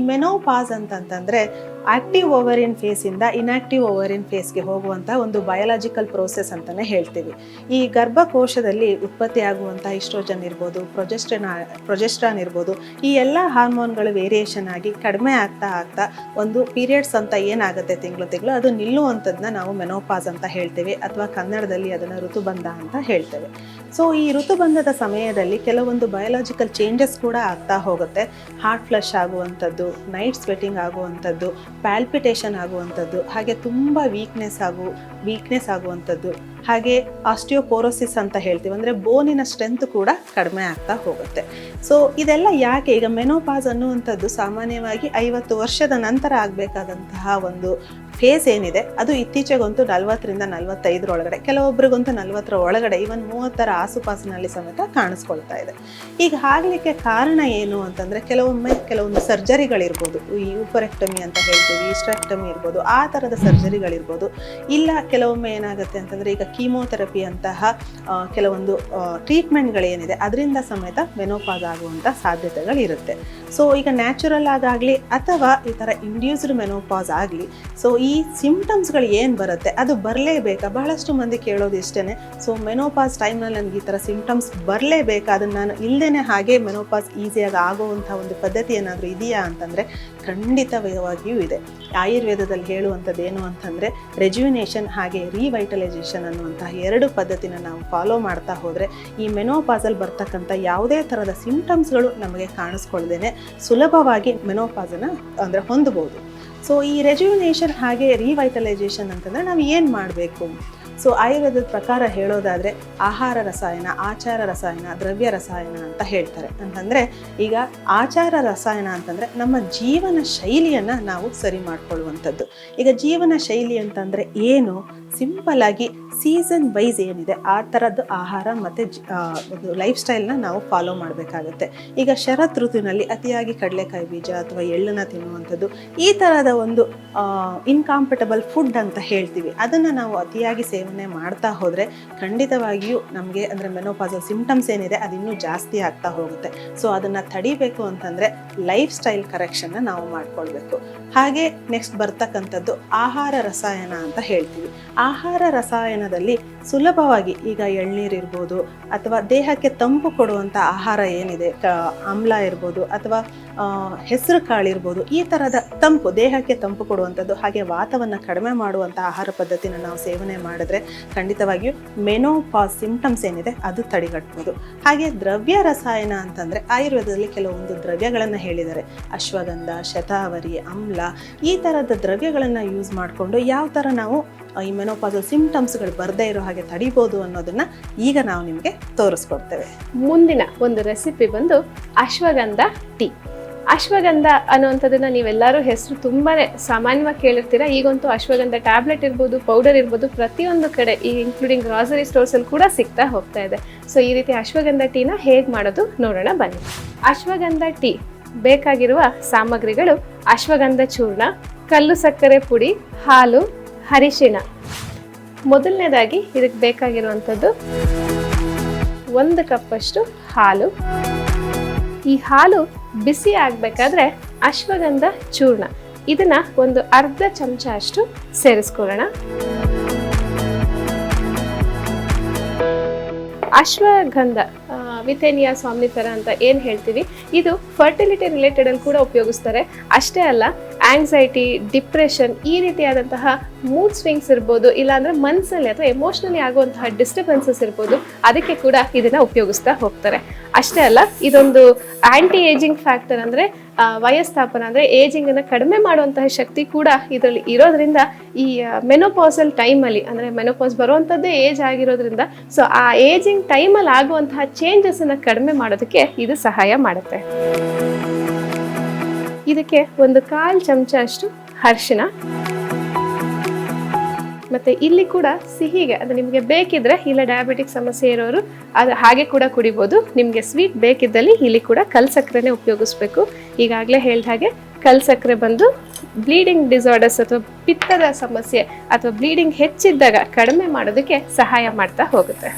Menopause ಅಂತಂತಂದ್ರೆ active ovarian ಫೇಸಿಂದ inactive ovarian ಫೇಸ್ಗೆ ಹೋಗುವಂಥ ಒಂದು ಬಯಾಲಜಿಕಲ್ ಪ್ರೋಸೆಸ್ ಅಂತಲೇ ಹೇಳ್ತೀವಿ. ಈ ಗರ್ಭಕೋಶದಲ್ಲಿ ಉತ್ಪತ್ತಿಯಾಗುವಂಥ ಇಸ್ಟ್ರೋಜನ್ ಇರ್ಬೋದು ಪ್ರೊಜೆಸ್ಟ್ರನ್ ಪ್ರೊಜೆಸ್ಟ್ರಾನ್ ಇರ್ಬೋದು, ಈ ಎಲ್ಲ ಹಾರ್ಮೋನ್ಗಳು ವೇರಿಯೇಷನ್ ಆಗಿ ಕಡಿಮೆ ಆಗ್ತಾ ಆಗ್ತಾ ಒಂದು ಪೀರಿಯಡ್ಸ್ ಅಂತ ಏನಾಗುತ್ತೆ ತಿಂಗಳು ತಿಂಗಳು ಅದು ನಿಲ್ಲುವಂಥದ್ದನ್ನ ನಾವು ಮೆನೋಪಾಸ್ ಅಂತ ಹೇಳ್ತೇವೆ ಅಥವಾ ಕನ್ನಡದಲ್ಲಿ ಅದನ್ನು ಋತುಬಂಧ ಅಂತ ಹೇಳ್ತೇವೆ. ಸೊ ಈ ಋತುಬಂಧದ ಸಮಯದಲ್ಲಿ ಕೆಲವೊಂದು ಬಯಾಲಜಿಕಲ್ ಚೇಂಜಸ್ ಕೂಡ ಆಗ್ತಾ ಹೋಗುತ್ತೆ. ಹಾರ್ಟ್ ಫ್ಲಶ್ ಆಗುವಂಥದ್ದು ನೈಟ್ ಸ್ವೆಟಿಂಗ್ ಆಗುವಂಥದ್ದು ಪ್ಯಾಲ್ಪಿಟೇಷನ್ ಆಗುವಂಥದ್ದು, ಹಾಗೆ ತುಂಬ ವೀಕ್ನೆಸ್ ಆಗು ವೀಕ್ನೆಸ್ ಆಗುವಂಥದ್ದು, ಹಾಗೆ ಆಸ್ಟಿಯೋಪೋರೋಸಿಸ್ ಅಂತ ಹೇಳ್ತೀವಿ. ಅಂದರೆ ಬೋನಿನ ಸ್ಟ್ರೆಂತ್ ಕೂಡ ಕಡಿಮೆ ಆಗ್ತಾ ಹೋಗುತ್ತೆ. ಸೊ ಇದೆಲ್ಲ ಯಾಕೆ? ಈಗ ಮೆನೋಪಾಸ್ ಅನ್ನುವಂಥದ್ದು ಸಾಮಾನ್ಯವಾಗಿ ಐವತ್ತು ವರ್ಷದ ನಂತರ ಆಗಬೇಕಾದಂತಹ ಒಂದು ಫೇಸ್ ಏನಿದೆ, ಅದು ಇತ್ತೀಚೆಗಂತೂ ನಲ್ವತ್ತರಿಂದ ನಲ್ವತ್ತೈದರೊಳಗಡೆ ಕೆಲವೊಬ್ಬರಿಗಂತೂ ನಲ್ವತ್ತರ ಒಳಗಡೆ ಇವನ್ ಮೂವತ್ತರ ಆಸುಪಾಸಿನಲ್ಲಿ ಸಮೇತ ಕಾಣಿಸ್ಕೊಳ್ತಾ ಇದೆ. ಈಗ ಆಗಲಿಕ್ಕೆ ಕಾರಣ ಏನು ಅಂತಂದರೆ, ಕೆಲವೊಮ್ಮೆ ಕೆಲವೊಂದು ಸರ್ಜರಿಗಳಿರ್ಬೋದು, ಈ ಯೂಪರೆಕ್ಟಮಿ ಅಂತ ಹೇಳ್ತೀವಿ ಇಸ್ಟ್ರೆಕ್ಟಮಿ ಇರ್ಬೋದು, ಆ ಥರದ ಸರ್ಜರಿಗಳಿರ್ಬೋದು, ಇಲ್ಲ ಕೆಲವೊಮ್ಮೆ ಏನಾಗುತ್ತೆ ಅಂತಂದರೆ, ಈಗ ಕೀಮೋಥೆರಪಿ ಅಂತಹ ಕೆಲವೊಂದು ಟ್ರೀಟ್ಮೆಂಟ್ಗಳೇನಿದೆ, ಅದರಿಂದ ಸಮೇತ ಮೆನೋಪಾಸ್ ಆಗುವಂಥ ಸಾಧ್ಯತೆಗಳಿರುತ್ತೆ. ಸೊ ಈಗ ನ್ಯಾಚುರಲ್ ಆಗಾಗಲಿ ಅಥವಾ ಈ ಥರ ಇಂಡ್ಯೂಸ್ಡ್ ಮೆನೋಪಾಸ್ ಆಗಲಿ ಸೊ ಸಿಂಪ್ಟಮ್ಸ್ಗಳು ಏನು ಬರುತ್ತೆ? ಅದು ಬರಲೇಬೇಕಾ? ಬಹಳಷ್ಟು ಮಂದಿ ಕೇಳೋದು ಇಷ್ಟೇ ಸೊ ಮೆನೋಪಾಸ್ ಟೈಮ್ನಲ್ಲಿ ನನಗೆ ಈ ಥರ ಸಿಂಪ್ಟಮ್ಸ್ ಬರಲೇಬೇಕಾ? ಅದನ್ನು ನಾನು ಇಲ್ಲದೇ ಹಾಗೆ ಮೆನೋಪಾಸ್ ಈಸಿಯಾಗಿ ಆಗುವಂಥ ಒಂದು ಪದ್ಧತಿ ಏನಾದರೂ ಇದೆಯಾ ಅಂತಂದರೆ ಖಂಡಿತವಾಗಿಯೂ ಇದೆ. ಆಯುರ್ವೇದದಲ್ಲಿ ಹೇಳುವಂಥದ್ದು ಏನು ಅಂತಂದರೆ ರೆಜ್ಯುನೇಷನ್ ಹಾಗೆ ರಿವೈಟಲೈಸೇಷನ್ ಅನ್ನುವಂತಹ ಎರಡು ಪದ್ಧತಿನ ನಾವು ಫಾಲೋ ಮಾಡ್ತಾ ಹೋದರೆ ಈ ಮೆನೋಪಾಸಲ್ಲಿ ಬರ್ತಕ್ಕಂಥ ಯಾವುದೇ ಥರದ ಸಿಂಪ್ಟಮ್ಸ್ಗಳು ನಮಗೆ ಕಾಣಿಸ್ಕೊಳ್ದೇನೆ ಸುಲಭವಾಗಿ ಮೆನೋಪಾಸನ್ನು ಅಂದರೆ ಹೊಂದಬಹುದು ಸೊ ಈ ರೆಜ್ಯುನೇಷನ್ ಹಾಗೆ ರಿವೈಟಲೈಸೇಷನ್ ಅಂತಂದರೆ ನಾವು ಏನು ಮಾಡಬೇಕು? ಸೊ ಆಯುರ್ವೇದದ ಪ್ರಕಾರ ಹೇಳೋದಾದರೆ ಆಹಾರ ರಸಾಯನ, ಆಚಾರ ರಸಾಯನ, ದ್ರವ್ಯ ರಸಾಯನ ಅಂತ ಹೇಳ್ತಾರೆ. ಅಂತಂದರೆ ಈಗ ಆಚಾರ ರಸಾಯನ ಅಂತಂದರೆ ನಮ್ಮ ಜೀವನ ಶೈಲಿಯನ್ನು ನಾವು ಸರಿ ಮಾಡಿಕೊಳ್ಳುವಂಥದ್ದು. ಈಗ ಜೀವನ ಶೈಲಿ ಅಂತಂದರೆ ಏನು? ಸಿಂಪಲ್ ಆಗಿ ಸೀಸನ್ ವೈಸ್ ಏನಿದೆ, ಆ ಥರದ್ದು ಆಹಾರ ಮತ್ತು ಒಂದು ಲೈಫ್ ಸ್ಟೈಲ್ನ ನಾವು ಫಾಲೋ ಮಾಡಬೇಕಾಗುತ್ತೆ. ಈಗ ಶರತ್ ಋತುವಿನಲ್ಲಿ ಅತಿಯಾಗಿ ಕಡಲೆಕಾಯಿ ಬೀಜ ಅಥವಾ ಎಳ್ಳನ್ನು ತಿನ್ನುವಂಥದ್ದು, ಈ ಥರದ ಒಂದು ಇನ್ಕಾಂಪಟಬಲ್ ಫುಡ್ ಅಂತ ಹೇಳ್ತೀವಿ. ಅದನ್ನು ನಾವು ಅತಿಯಾಗಿ ಸೇವನೆ ಮಾಡ್ತಾ ಹೋದರೆ ಖಂಡಿತವಾಗಿಯೂ ನಮಗೆ ಅಂದರೆ ಮೆನೋಪಾಸಲ್ ಸಿಂಪ್ಟಮ್ಸ್ ಏನಿದೆ, ಅದು ಇನ್ನೂ ಜಾಸ್ತಿ ಆಗ್ತಾ ಹೋಗುತ್ತೆ. ಸೊ ಅದನ್ನು ತಡಿಬೇಕು ಅಂತಂದರೆ ಲೈಫ್ ಸ್ಟೈಲ್ ಕರೆಕ್ಷನ್ನ ನಾವು ಮಾಡಿಕೊಳ್ಬೇಕು. ಹಾಗೆ ನೆಕ್ಸ್ಟ್ ಬರ್ತಕ್ಕಂಥದ್ದು ಆಹಾರ ರಸಾಯನ ಅಂತ ಹೇಳ್ತೀವಿ. ಆಹಾರ ರಸಾಯನದಲ್ಲಿ ಸುಲಭವಾಗಿ ಈಗ ಎಳ್ನೀರು ಇರ್ಬೋದು ಅಥವಾ ದೇಹಕ್ಕೆ ತಂಪು ಕೊಡುವಂಥ ಆಹಾರ ಏನಿದೆ ಆಮ್ಲ ಇರ್ಬೋದು ಅಥವಾ ಹೆಸರು ಕಾಳು ಇರ್ಬೋದು, ಈ ಥರದ ತಂಪು, ದೇಹಕ್ಕೆ ತಂಪು ಕೊಡುವಂಥದ್ದು ಹಾಗೆ ವಾತವನ್ನು ಕಡಿಮೆ ಮಾಡುವಂಥ ಆಹಾರ ಪದ್ಧತಿನ ನಾವು ಸೇವನೆ ಮಾಡಿದ್ರೆ ಖಂಡಿತವಾಗಿಯೂ ಮೆನೋಪಾಸ್ ಸಿಂಪ್ಟಮ್ಸ್ ಏನಿದೆ ಅದು ತಡೆಗಟ್ಬೋದು. ಹಾಗೆ ದ್ರವ್ಯ ರಸಾಯನ ಅಂತಂದರೆ ಆಯುರ್ವೇದದಲ್ಲಿ ಕೆಲವೊಂದು ದ್ರವ್ಯಗಳನ್ನು ಹೇಳಿದ್ದಾರೆ. ಅಶ್ವಗಂಧ, ಶತಾವರಿ ಅಮ್ಲ ಈ ಥರದ ದ್ರವ್ಯಗಳನ್ನು ಯೂಸ್ ಮಾಡಿಕೊಂಡು ಯಾವ ಥರ ನಾವು ಈ ಮೆನೋಪಾಸಲ್ ಸಿಂಪ್ಟಮ್ಸ್ಗಳು ಬರದೇ ಇರೋ ಹಾಗೆ ತಡಿಬೋದು ಅನ್ನೋದನ್ನ ಈಗ ನಾವು ನಿಮಗೆ ತೋರಿಸ್ಕೊಡ್ತೇವೆ. ಮುಂದಿನ ಒಂದು ರೆಸಿಪಿ ಬಂದು ಅಶ್ವಗಂಧ ಟೀ. ಅಶ್ವಗಂಧ ಅನ್ನುವಂಥದ್ದನ್ನು ನೀವೆಲ್ಲರೂ ಹೆಸರು ತುಂಬಾ ಸಾಮಾನ್ಯವಾಗಿ ಕೇಳಿರ್ತೀರಾ. ಈಗಂತೂ ಅಶ್ವಗಂಧ ಟ್ಯಾಬ್ಲೆಟ್ ಇರ್ಬೋದು, ಪೌಡರ್ ಇರ್ಬೋದು, ಪ್ರತಿಯೊಂದು ಕಡೆ, ಈ ಇನ್ಕ್ಲೂಡಿಂಗ್ ಗ್ರಾಸರಿ ಸ್ಟೋರ್ಸಲ್ಲಿ ಕೂಡ ಸಿಗ್ತಾ ಹೋಗ್ತಾ ಇದೆ. ಸೊ ಈ ರೀತಿ ಅಶ್ವಗಂಧ ಟೀನ ಹೇಗೆ ಮಾಡೋದು ನೋಡೋಣ ಬನ್ನಿ. ಅಶ್ವಗಂಧ ಟೀ ಬೇಕಾಗಿರುವ ಸಾಮಗ್ರಿಗಳು ಅಶ್ವಗಂಧ ಚೂರ್ಣ, ಕಲ್ಲು ಸಕ್ಕರೆ ಪುಡಿ, ಹಾಲು ಅರಿಶಿಣ ಮೊದಲನೇದಾಗಿ ಇದಕ್ಕೆ ಬೇಕಾಗಿರುವಂಥದ್ದು ಒಂದು ಕಪ್ಪಷ್ಟು ಹಾಲು. ಈ ಹಾಲು ಬಿಸಿ ಆಗಬೇಕಾದ್ರೆ ಅಶ್ವಗಂಧ ಚೂರ್ಣ. ಇದನ್ನ ಒಂದು ಅರ್ಧ ಚಮಚ ಅಷ್ಟು ಸೇರಿಸ್ಕೊಳ್ಳೋಣ. ಅಶ್ವಗಂಧ ವಿಥೇನಿಯಾ ಥರ ಅಂತ ಏನು ಹೇಳ್ತೀವಿ, ಇದು ಫರ್ಟಿಲಿಟಿ ರಿಲೇಟೆಡಲ್ಲಿ ಕೂಡ ಉಪಯೋಗಿಸ್ತಾರೆ. ಅಷ್ಟೇ ಅಲ್ಲ ಆಂಗ್ಸೈಟಿ ಡಿಪ್ರೆಷನ್ ಈ ರೀತಿಯಾದಂತಹ ಮೂಡ್ ಸ್ವಿಂಗ್ಸ್ ಇರ್ಬೋದು, ಇಲ್ಲಾಂದ್ರೆ ಮನಸ್ಸಲ್ಲಿ ಅಥವಾ ಎಮೋಷ್ನಲಿ ಆಗುವಂತಹ ಡಿಸ್ಟರ್ಬೆನ್ಸಸ್ ಇರ್ಬೋದು, ಅದಕ್ಕೆ ಕೂಡ ಇದನ್ನ ಉಪಯೋಗಿಸ್ತಾ ಹೋಗ್ತಾರೆ. ಅಷ್ಟೇ ಅಲ್ಲ, ಇದೊಂದು ಆಂಟಿ ಏಜಿಂಗ್ ಫ್ಯಾಕ್ಟರ್ ಅಂದ್ರೆ ಅಂದ್ರೆ ಏಜಿಂಗ್ ಅನ್ನ ಕಡಿಮೆ ಮಾಡುವಂತಹ ಶಕ್ತಿ ಕೂಡ ಇದರಲ್ಲಿ ಇರೋದ್ರಿಂದ ಈ ಮೆನೋಪಾಸಲ್ ಟೈಮಲ್ಲಿ ಅಂದ್ರೆ ಮೆನೋಪಾಸ್ ಬರುವಂಥದ್ದೇ ಏಜ್ ಆಗಿರೋದ್ರಿಂದ ಸೊ ಆ ಏಜಿಂಗ್ ಟೈಮಲ್ಲಿ ಆಗುವಂತಹ ಚೇಂಜಸ್ ಅನ್ನ ಕಡಿಮೆ ಮಾಡೋದಕ್ಕೆ ಇದು ಸಹಾಯ ಮಾಡುತ್ತೆ. ಇದಕ್ಕೆ ಒಂದು ಕಾಲು ಚಮಚ ಅಷ್ಟು ಅರಿಶಿನ. ಮತ್ತೆ ಇಲ್ಲಿ ಕೂಡ ಸಿಹಿಗೆ, ಅದು ನಿಮಗೆ ಬೇಕಿದ್ರೆ ಇಲ್ಲ ಡಯಾಬಿಟಿಕ್ ಸಮಸ್ಯೆ ಇರೋರು ಅದು ಹಾಗೆ ಕೂಡ ಕುಡಿಬೋದು. ನಿಮಗೆ ಸ್ವೀಟ್ ಬೇಕಿದ್ದಲ್ಲಿ ಇಲ್ಲಿ ಕೂಡ ಕಲ್ ಸಕ್ಕರೆನೇ ಉಪಯೋಗಿಸ್ಬೇಕು. ಈಗಾಗಲೇ ಹೇಳ್ದ ಹಾಗೆ ಕಲ್ ಸಕ್ಕರೆ ಬಂದು ಬ್ಲೀಡಿಂಗ್ ಡಿಸಾರ್ಡರ್ಸ್ ಅಥವಾ ಪಿತ್ತದ ಸಮಸ್ಯೆ ಅಥವಾ ಬ್ಲೀಡಿಂಗ್ ಹೆಚ್ಚಿದ್ದಾಗ ಕಡಿಮೆ ಮಾಡೋದಕ್ಕೆ ಸಹಾಯ ಮಾಡ್ತಾ ಹೋಗುತ್ತೆ.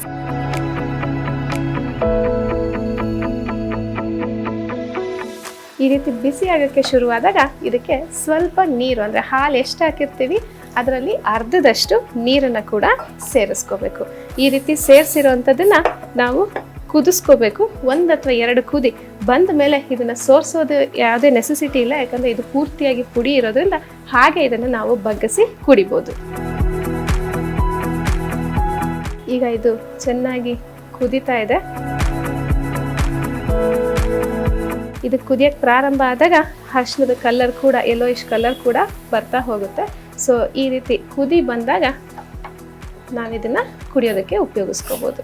ಈ ರೀತಿ ಬಿಸಿ ಆಗೋಕ್ಕೆ ಶುರುವಾದಾಗ ಇದಕ್ಕೆ ಸ್ವಲ್ಪ ನೀರು, ಅಂದರೆ ಹಾಲು ಎಷ್ಟು ಹಾಕಿರ್ತೀವಿ, ಅದರಲ್ಲಿ ಅರ್ಧದಷ್ಟು ನೀರನ್ನು ಕೂಡ ಸೇರಿಸ್ಕೋಬೇಕು. ಈ ರೀತಿ ಸೇರಿಸಿರೋವಂಥದ್ದನ್ನು ನಾವು ಕುದಿಸ್ಕೋಬೇಕು. ಒಂದು ಅಥವಾ ಎರಡು ಕುದಿ ಬಂದ ಮೇಲೆ ಇದನ್ನು ಸೋರಿಸೋದು ಯಾವುದೇ ನೆಸೆಸಿಟಿ ಇಲ್ಲ, ಯಾಕಂದರೆ ಇದು ಪೂರ್ತಿಯಾಗಿ ಪುಡಿ ಇರೋದ್ರಿಂದ ಹಾಗೆ ಇದನ್ನು ನಾವು ಬಗ್ಗಿಸಿ ಕುಡಿಬೋದು. ಈಗ ಇದು ಚೆನ್ನಾಗಿ ಕುದೀತಾ ಇದೆ. ಇದು ಕುದಿಯೋಕ್ಕೆ ಪ್ರಾರಂಭ ಆದಾಗ ಅರ್ಶಿನದ ಕಲರ್ ಕೂಡ ಯೆಲ್ಲೋಯಿಶ್ ಕಲರ್ ಕೂಡ ಬರ್ತಾ ಹೋಗುತ್ತೆ. ಸೊ ಈ ರೀತಿ ಕುದಿ ಬಂದಾಗ ನಾವಿದನ್ನು ಕುಡಿಯೋದಕ್ಕೆ ಉಪಯೋಗಿಸ್ಕೋಬೋದು.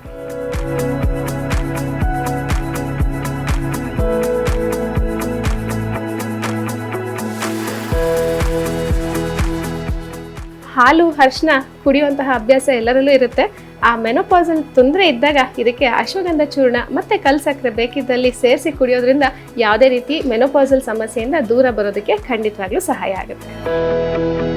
ಹಾಲು ಅರ್ಶಿನ ಕುಡಿಯುವಂತಹ ಅಭ್ಯಾಸ ಎಲ್ಲರಲ್ಲೂ ಇರುತ್ತೆ. ಆ ಮೆನೋಪಾಸಲ್ ತೊಂದರೆ ಇದ್ದಾಗ ಇದಕ್ಕೆ ಅಶ್ವಗಂಧ ಚೂರ್ಣ ಮತ್ತೆ ಕಲ್ಸಕ್ಕರೆ ಬೇಕಿದ್ದಲ್ಲಿ ಸೇರಿಸಿ ಕುಡಿಯೋದ್ರಿಂದ ಯಾವುದೇ ರೀತಿ ಮೆನೋಪಾಸಲ್ ಸಮಸ್ಯೆಯಿಂದ ದೂರ ಬರೋದಕ್ಕೆ ಖಂಡಿತವಾಗ್ಲೂ ಸಹಾಯ ಆಗುತ್ತೆ.